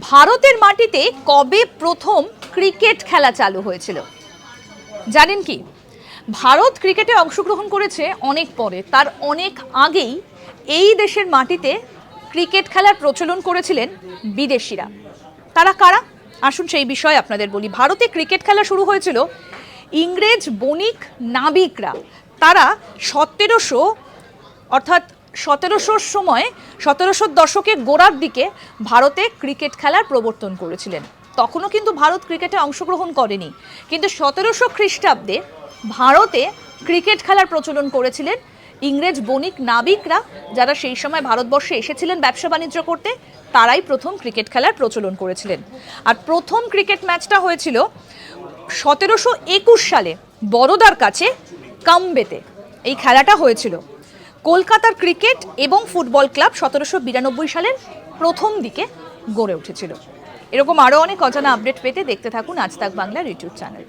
ভারতের মাটিতে কবে প্রথম ক্রিকেট খেলা চালু হয়েছিল? জানেন কি? ভারত ক্রিকেটে অংশগ্রহণ করেছে অনেক পরে। তার অনেক আগেই এই দেশের মাটিতে ক্রিকেট খেলার প্রচলন করেছিলেন বিদেশিরা। তারা কারা? আসুন সেই বিষয়ে আপনাদের বলি। ভারতে ক্রিকেট খেলা শুরু হয়েছিল ইংরেজ বণিক নাবিকরা। তারা সতেরোশো অর্থাৎ সতেরোশোর সময়, সতেরোশোর দশকের গোড়ার দিকে ভারতে ক্রিকেট খেলার প্রবর্তন করেছিলেন। তখনও কিন্তু ভারত ক্রিকেটে অংশগ্রহণ করেনি। কিন্তু সতেরোশো খ্রিস্টাব্দে ভারতে ক্রিকেট খেলার প্রচলন করেছিলেন ইংরেজ বণিক নাবিকরা, যারা সেই সময় ভারতবর্ষে এসেছিলেন ব্যবসা বাণিজ্য করতে, তারাই প্রথম ক্রিকেট খেলার প্রচলন করেছিলেন। আর প্রথম ক্রিকেট ম্যাচটা হয়েছিল সতেরোশো একুশ সালে বড়োদার কাছে কাম্বেতে। এই খেলাটা হয়েছিল। কলকাতার ক্রিকেট এবং ফুটবল ক্লাব সতেরোশো বিরানব্বই সালের প্রথম দিকে গড়ে উঠেছিল। এরকম আরও অনেক অজানা আপডেট পেতে দেখতে থাকুন আজ তাক বাংলার ইউটিউব চ্যানেল।